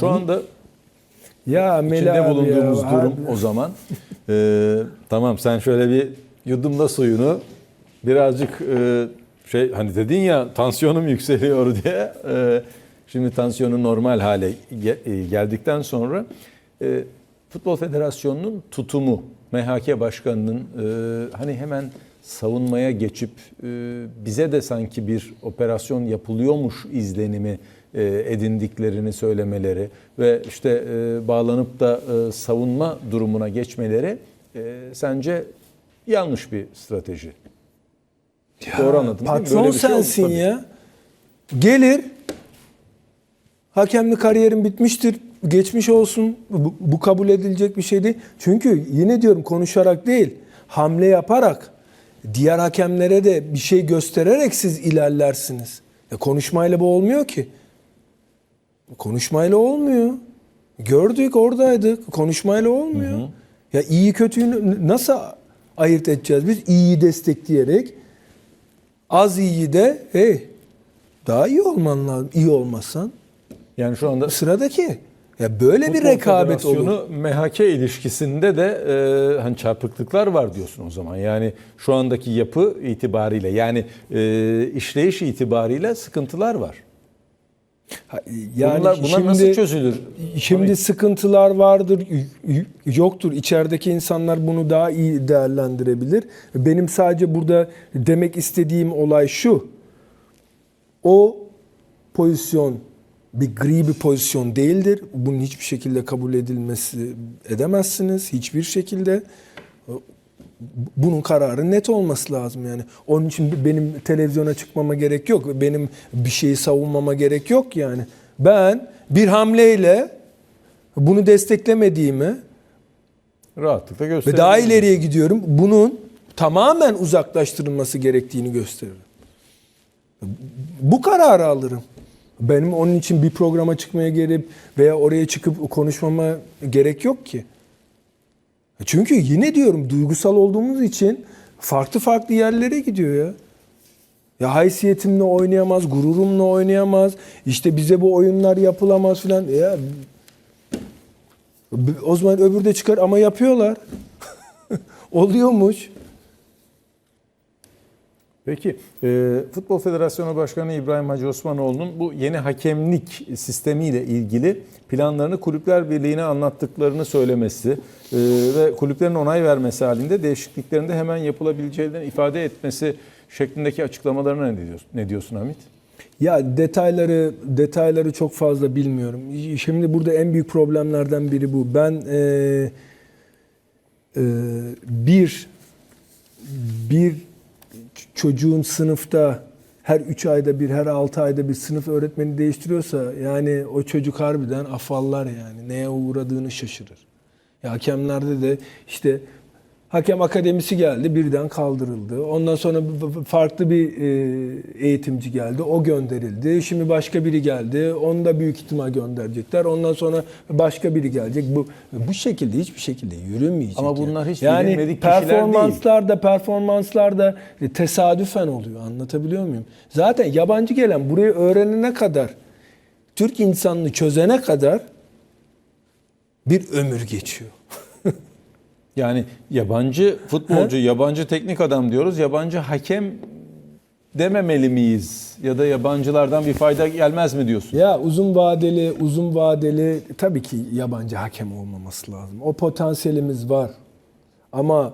Şu anda Ya Melih içinde bulunduğumuz ya, durum abi. o zaman. Ee, tamam sen şöyle bir yudumla suyunu birazcık e, şey hani dedin ya tansiyonum yükseliyor diye. E, şimdi tansiyonu normal hale e, geldikten sonra e, Futbol Federasyonu'nun tutumu MHK Başkanı'nın e, hani hemen savunmaya geçip e, bize de sanki bir operasyon yapılıyormuş izlenimi edindiklerini söylemeleri ve işte e, bağlanıp da e, savunma durumuna geçmeleri e, sence yanlış bir strateji. Doğru anladın değil mi? Patron Böyle bir şey sensin tabii. ya. Gelir. Hakemli kariyerin bitmiştir. Geçmiş olsun. Bu, bu kabul edilecek bir şey değil. Çünkü yine diyorum konuşarak değil, hamle yaparak diğer hakemlere de bir şey göstererek siz ilerlersiniz. Ya konuşmayla bu olmuyor ki. Konuşmayla olmuyor. Gördük oradaydık. Konuşmayla olmuyor. Ya iyi kötüyü nasıl ayırt edeceğiz biz? İyiyi destekleyerek az iyiyi de hey daha iyi olman lazım. İyi olmazsan Yani şu anda sıradaki. Ya böyle bir rekabet olur. MHK ilişkisinde de e, hani çarpıklıklar var diyorsun o zaman. Yani şu andaki yapı itibariyle yani e, işleyiş itibariyle sıkıntılar var. Ha, Yani bunlar bunlar şimdi, nasıl çözülür? Şimdi sıkıntılar vardır, yoktur. İçerideki insanlar bunu daha iyi değerlendirebilir. Benim sadece burada demek istediğim olay şu. O pozisyon bir gri bir pozisyon değildir. Bunun hiçbir şekilde kabul edilmesi edemezsiniz. Hiçbir şekilde. Bunun kararı net olması lazım yani. Onun için benim televizyona çıkmama gerek yok. Benim bir şeyi savunmama gerek yok yani. Ben bir hamleyle bunu desteklemediğimi Rahatlıkla ve gösterebilir. daha ileriye gidiyorum. Bunun tamamen uzaklaştırılması gerektiğini gösteririm. Bu kararı alırım. Benim onun için bir programa çıkmaya gelip veya oraya çıkıp konuşmama gerek yok ki. Çünkü yine diyorum duygusal olduğumuz için farklı farklı yerlere gidiyor ya. Ya haysiyetimle oynayamaz, gururumla oynayamaz. İşte bize bu oyunlar yapılamaz filan. Ya o zaman öbür de çıkar ama yapıyorlar. Oluyormuş. Peki e, Futbol Federasyonu Başkanı İbrahim Hacı Osmanoğlu'nun bu yeni hakemlik sistemiyle ilgili planlarını Kulüpler Birliği'ne anlattıklarını söylemesi e, ve kulüplerin onay vermesi halinde değişikliklerin de hemen yapılabileceğini ifade etmesi şeklindeki açıklamalarına ne diyorsun, ne diyorsun Hamit? Ya detayları detayları çok fazla bilmiyorum. Şimdi burada en büyük problemlerden biri bu. Ben eee, eee, bir bir çocuğun sınıfta her 3 ayda bir, her 6 ayda bir sınıf öğretmeni değiştiriyorsa yani o çocuk harbiden afallar yani. Neye uğradığını şaşırır. Ya hakemlerde de işte hakem akademisi geldi birden kaldırıldı. Ondan sonra farklı bir e, eğitimci geldi. O gönderildi. Şimdi başka biri geldi. Onu da büyük ihtimal gönderecekler. Ondan sonra başka biri gelecek. Bu bu şekilde hiçbir şekilde yürümeyecek. Ama bunlar hiç yani bilinmedik performanslar da performanslar da e, tesadüfen oluyor. Anlatabiliyor muyum? Zaten yabancı gelen burayı öğrenene kadar Türk insanını çözene kadar bir ömür geçiyor. Yani yabancı futbolcu, yabancı teknik adam diyoruz. Yabancı hakem dememeli miyiz? Ya da yabancılardan bir fayda gelmez mi diyorsun? Ya uzun vadeli, uzun vadeli tabii ki yabancı hakem olmaması lazım. O potansiyelimiz var. Ama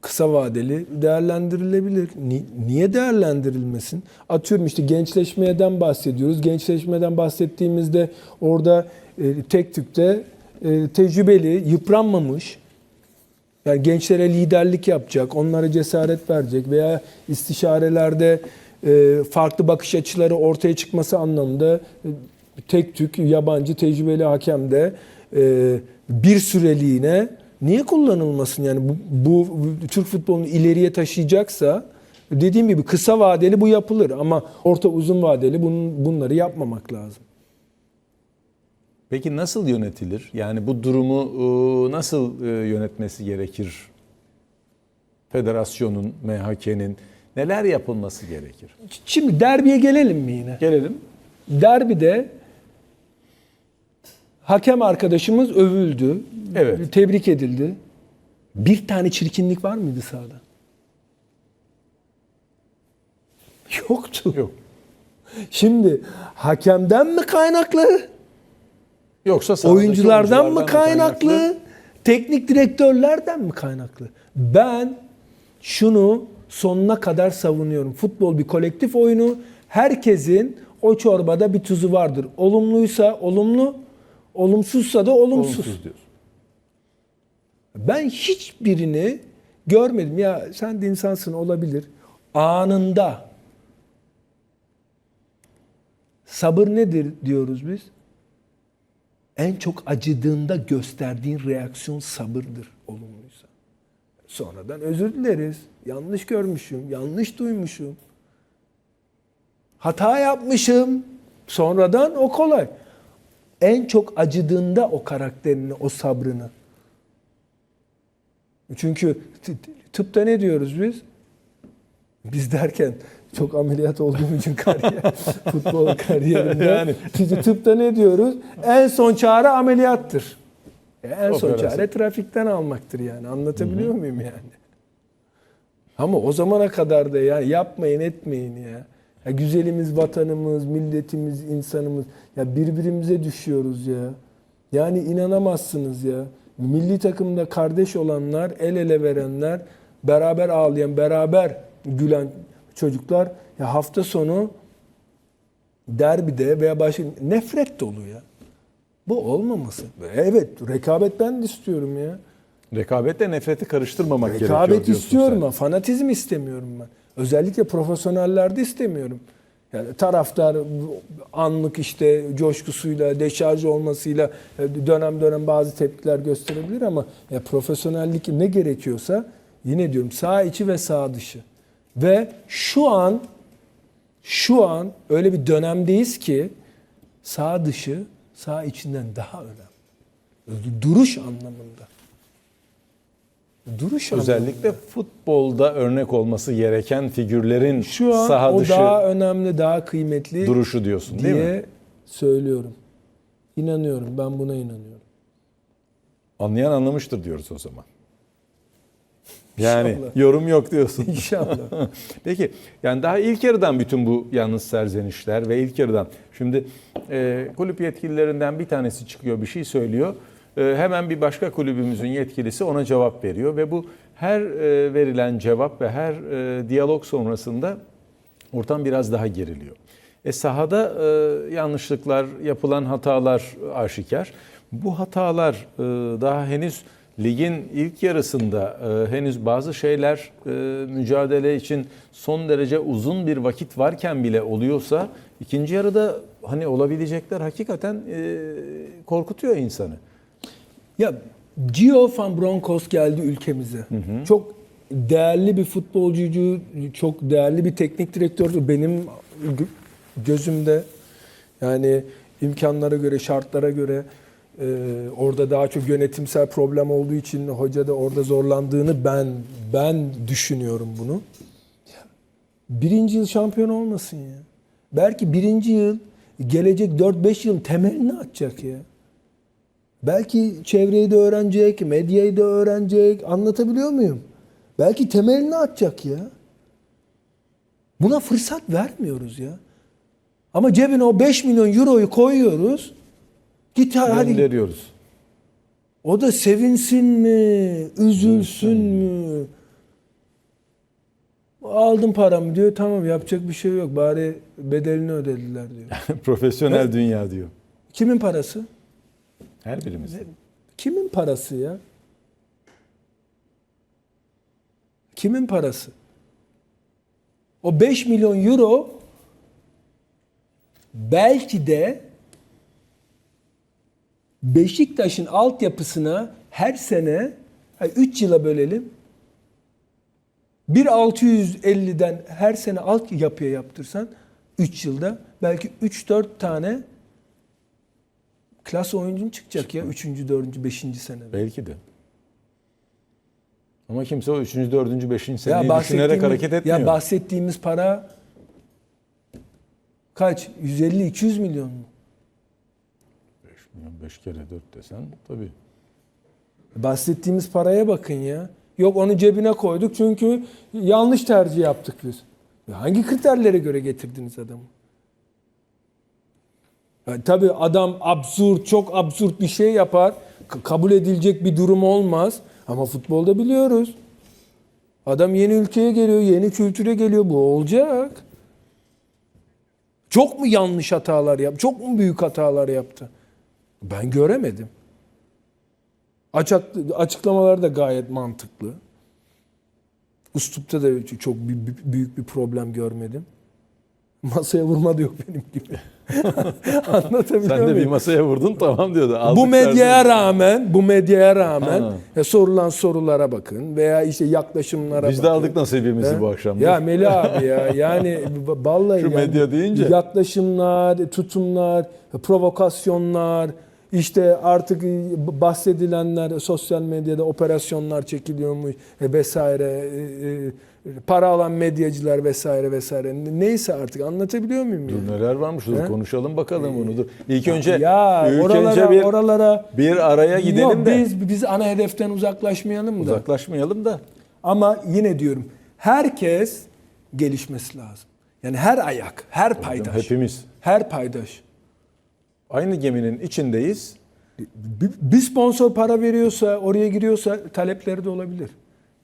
kısa vadeli değerlendirilebilir. Ni- Niye değerlendirilmesin? Atıyorum işte gençleşmeden bahsediyoruz. Gençleşmeden bahsettiğimizde orada e, tek tükte e, tecrübeli, yıpranmamış, yani gençlere liderlik yapacak, onlara cesaret verecek veya istişarelerde e, farklı bakış açıları ortaya çıkması anlamında e, tek tük yabancı tecrübeli hakem de e, bir süreliğine niye kullanılmasın? Yani bu, bu Türk futbolunu ileriye taşıyacaksa dediğim gibi kısa vadeli bu yapılır ama orta uzun vadeli bunun, bunları yapmamak lazım. Peki nasıl yönetilir? Yani bu durumu e, nasıl e, yönetmesi gerekir? Federasyonun, MHK'nin neler yapılması gerekir? Şimdi derbiye gelelim mi yine? Gelelim. Derbide Hakem arkadaşımız övüldü. Evet. Tebrik edildi. Bir tane çirkinlik var mıydı sahada? Yoktu. Yok. Şimdi hakemden mi kaynaklı? Yoksa Oyunculardan mı kaynaklı? kaynaklı? Teknik direktörlerden mi kaynaklı? Ben şunu sonuna kadar savunuyorum. Futbol bir kolektif oyunu. Herkesin o çorbada bir tuzu vardır. Olumluysa olumlu, olumsuzsa da olumsuz. Olumsuz diyorsun. Ben hiçbirini görmedim. Ya sen de insansın olabilir. Anında. Sabır nedir diyoruz biz? En çok acıdığında gösterdiğin reaksiyon sabırdır olumluysa. Sonradan özür dileriz. Yanlış görmüşüm, yanlış duymuşum. Hata yapmışım. Sonradan o kolay. En çok acıdığında o karakterini, o sabrını. Çünkü tıpta ne diyoruz biz? Biz derken çok ameliyat olduğum için kariyer, futbol kariyerimde. Yani. Çünkü tıpta ne diyoruz? En son çare ameliyattır. E, en son Operasyon. çare trafikten almaktır yani. Anlatabiliyor muyum yani? Ama o zamana kadar da ya yapmayın etmeyin ya. ya. Güzelimiz vatanımız, milletimiz, insanımız. Ya birbirimize düşüyoruz ya. Yani inanamazsınız ya. Milli takımda kardeş olanlar, el ele verenler, beraber ağlayan, beraber gülen çocuklar ya hafta sonu derbide veya başka nefret dolu ya. Bu olmaması. Evet, rekabet ben de istiyorum ya. Rekabetle nefreti karıştırmamak gerekiyor Rekabet istiyorum ben. Fanatizm istemiyorum ben. Özellikle profesyonellerde istemiyorum. Yani taraftar anlık işte coşkusuyla, deşarj olmasıyla e, dönem dönem bazı tepkiler gösterebilir ama ya profesyonellik ne gerekiyorsa yine diyorum sağ içi ve sağ dışı. Ve şu an şu an öyle bir dönemdeyiz ki sağ dışı sağ içinden daha önemli. Duruş anlamında. Duruş Özellikle futbolda örnek olması gereken figürlerin Şu an saha o dışı daha önemli, daha kıymetli duruşu diyorsun değil diye mi? söylüyorum. İnanıyorum, ben buna inanıyorum. Anlayan anlamıştır diyoruz o zaman. Yani İnşallah. yorum yok diyorsun. İnşallah. Peki yani daha ilk yarıdan bütün bu yalnız serzenişler ve ilk yarıdan şimdi e, kulüp yetkililerinden bir tanesi çıkıyor bir şey söylüyor. E, hemen bir başka kulübümüzün yetkilisi ona cevap veriyor ve bu her e, verilen cevap ve her e, diyalog sonrasında ortam biraz daha geriliyor. E sahada e, yanlışlıklar, yapılan hatalar aşikar. Bu hatalar e, daha henüz ligin ilk yarısında e, henüz bazı şeyler e, mücadele için son derece uzun bir vakit varken bile oluyorsa ikinci yarıda hani olabilecekler hakikaten e, korkutuyor insanı. ya Gio van Bronckhorst geldi ülkemize. Çok değerli bir futbolcuydu, çok değerli bir teknik direktördü benim gö- gözümde. Yani imkanlara göre, şartlara göre orada daha çok yönetimsel problem olduğu için hoca da orada zorlandığını ben ben düşünüyorum bunu. Birinci yıl şampiyon olmasın ya. Belki birinci yıl gelecek 4-5 yıl temelini atacak ya. Belki çevreyi de öğrenecek, medyayı da öğrenecek. Anlatabiliyor muyum? Belki temelini atacak ya. Buna fırsat vermiyoruz ya. Ama cebine o 5 milyon euroyu koyuyoruz. Git hadi. Gönderiyoruz. O da sevinsin mi? Üzülsün mü? Aldım paramı diyor. Tamam yapacak bir şey yok. Bari bedelini ödediler diyor. Profesyonel dünya diyor. Kimin parası? Her birimizin. Kimin parası ya? Kimin parası? O 5 milyon euro belki de Beşiktaş'ın altyapısına her sene 3 yıla bölelim. 1.650'den her sene alt yapıya yaptırsan 3 yılda belki 3-4 tane klas oyuncun çıkacak ya 3. 4. 5. senede. Belki de. Ama kimse o 3. 4. 5. seneyi düşünerek bahsettiğimiz- hareket etmiyor. Ya bahsettiğimiz para kaç? 150-200 milyon mu? 5 milyon 5 kere 4 desen tabii. Bahsettiğimiz paraya bakın ya. Yok onu cebine koyduk çünkü yanlış tercih yaptık biz. Ya hangi kriterlere göre getirdiniz adamı? Ya tabii adam absürt, çok absürt bir şey yapar. Kabul edilecek bir durum olmaz. Ama futbolda biliyoruz. Adam yeni ülkeye geliyor, yeni kültüre geliyor. Bu olacak. Çok mu yanlış hatalar yaptı? Çok mu büyük hatalar yaptı? Ben göremedim. Açık, açıklamaları da gayet mantıklı. Üslupta da çok büyük bir problem görmedim. Masaya vurma da yok benim gibi. Anlatabiliyor Sen de bir masaya vurdun tamam diyordu. Aldık Bu medyaya verdik. rağmen, bu medyaya rağmen Ha. ya sorulan sorulara bakın veya işte yaklaşımlara Biz de bakın. aldık nasibimizi He? bu akşam. Ya Melih abi ya yani vallahi Şu yani medya deyince. yaklaşımlar, tutumlar, provokasyonlar, işte artık bahsedilenler sosyal medyada operasyonlar çekiliyormuş e, vesaire e, e, para alan medyacılar vesaire vesaire neyse artık anlatabiliyor muyum? Dur yani? neler varmış dur He? konuşalım bakalım bunu dur. İlk önce ya ilk oralara önce bir oralara bir araya gidelim Yok, de biz biz ana hedeften uzaklaşmayalım da. uzaklaşmayalım da. Ama yine diyorum herkes gelişmesi lazım. Yani her ayak, her paydaş. Hepimiz Her paydaş. Aynı geminin içindeyiz. Bir, bir sponsor para veriyorsa, oraya giriyorsa talepleri de olabilir.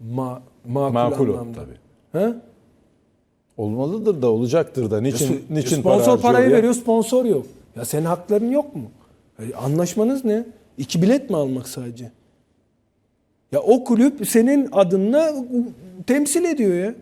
Ma, makul, Makul anlamda. tabii. Ha? Olmalıdır da olacaktır da. Niçin niçin sponsor para parayı ya? veriyor, sponsor yok. Ya senin hakların yok mu? E, anlaşmanız ne? İki bilet mi almak sadece? Ya o kulüp senin adınla temsil ediyor ya.